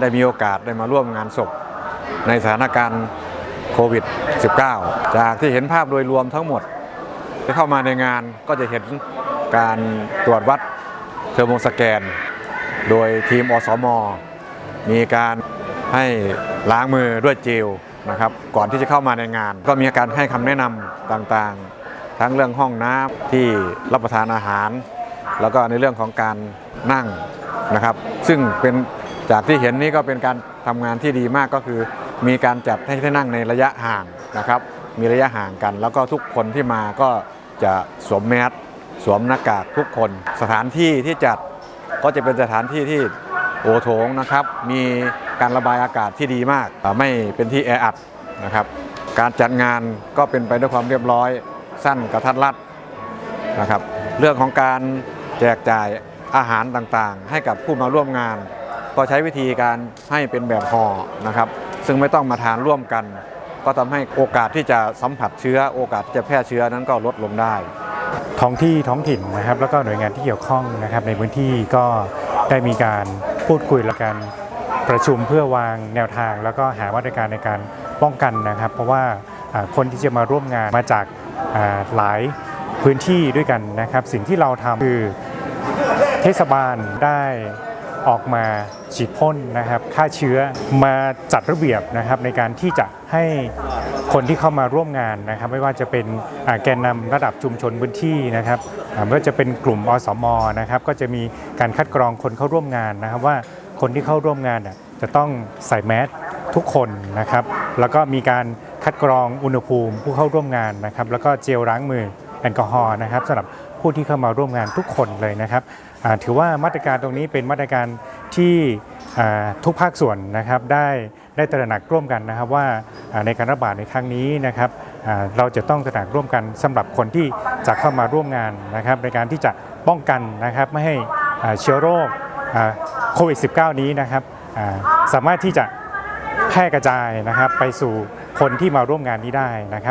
ได้มีโอกาสได้มาร่วมงานศพ ในสถานการณ์โควิด -19 จากที่เห็นภาพโดยรวมทั้งหมดที่เข้ามาในงานก็จะเห็นการตรวจวัดเทอร์โมสแกน โดยทีมอสม มีการให้ล้างมือด้วยเจลนะครับก่อนที่จะเข้ามาในงาน ก็มีการให้คำแนะนำต่างๆ ทั้งเรื่องห้องน้ำที่รับประทานอาหาร แล้วก็ในเรื่องของการนั่งนะครับ ซึ่งเป็น จากที่เห็นนี่ก็เป็นการทำงานที่ดีมากก็คือ มีการจัดให้ที่นั่งในระยะห่างนะครับ มีระยะห่างกัน แล้วก็ทุกคนที่มาก็จะสวมแมสสวมหน้ากากทุกคน สถานที่ที่จัดก็จะเป็นสถานที่ที่โอโถงนะครับ มีการระบายอากาศที่ดีมาก ไม่เป็นที่แออัดนะครับ การจัดงานก็เป็นไปด้วยความเรียบร้อย สั้นกระทัดรัดนะครับ เรื่องของการแจกจ่ายอาหารต่างๆ ให้กับผู้มาร่วมงาน ก็ใช้วิธีการให้เป็นแบบห่อนะครับ ซึ่งไม่ต้องมาทานร่วมกัน ก็ทำให้โอกาสที่จะสัมผัสเชื้อ โอกาสที่จะแพร่เชื้อนั้นก็ลดลงได้ ท้องที่ท้องถิ่นนะครับ แล้วก็หน่วยงานที่เกี่ยวข้องนะครับ ในพื้นที่ก็ได้มีการพูดคุยและการประชุมเพื่อวางแนวทาง แล้วก็หามาตรการในการป้องกันนะครับ เพราะว่าคนที่จะมาร่วมงานมาจากหลายพื้นที่ด้วยกันนะครับ สิ่งที่เราทำคือเทศบาลได้ ออกมาฉีดพ่นนะครับฆ่าเชื้อมาจัดระเบียบนะครับในการที่จะให้คนที่เข้ามาร่วมงานนะครับ ไม่ว่าจะเป็นแกนนำระดับชุมชนพื้นที่นะครับไม่ว่าจะเป็นกลุ่มอสมนะครับ ก็จะมีการคัดกรองคนเข้าร่วมงานนะครับ ว่าคนที่เข้าร่วมงานจะต้องใส่แมสทุกคนนะครับ แล้วก็มีการคัดกรองอุณหภูมิผู้เข้าร่วมงานนะครับ แล้วก็เจลล้างมือ แอลกอฮอล์นะครับสำหรับผู้ที่เข้ามาร่วมงานทุกคนเลยนะครับถือว่ามาตรการตรงนี้เป็นมาตรการที่ทุกภาคส่วนนะครับได้ได้ตระหนักร่วมกันนะครับว่าในการระบาดในครั้งนี้นะครับเราจะต้องตระหนักร่วมกันสำหรับคนที่จะเข้ามาร่วมงานนะครับในการที่จะป้องกันนะครับไม่ให้เชื้อโรคโควิด -19 นี้นะครับสามารถที่จะแพร่กระจายนะครับไปสู่คนที่มาร่วมงานนี้ได้นะครับ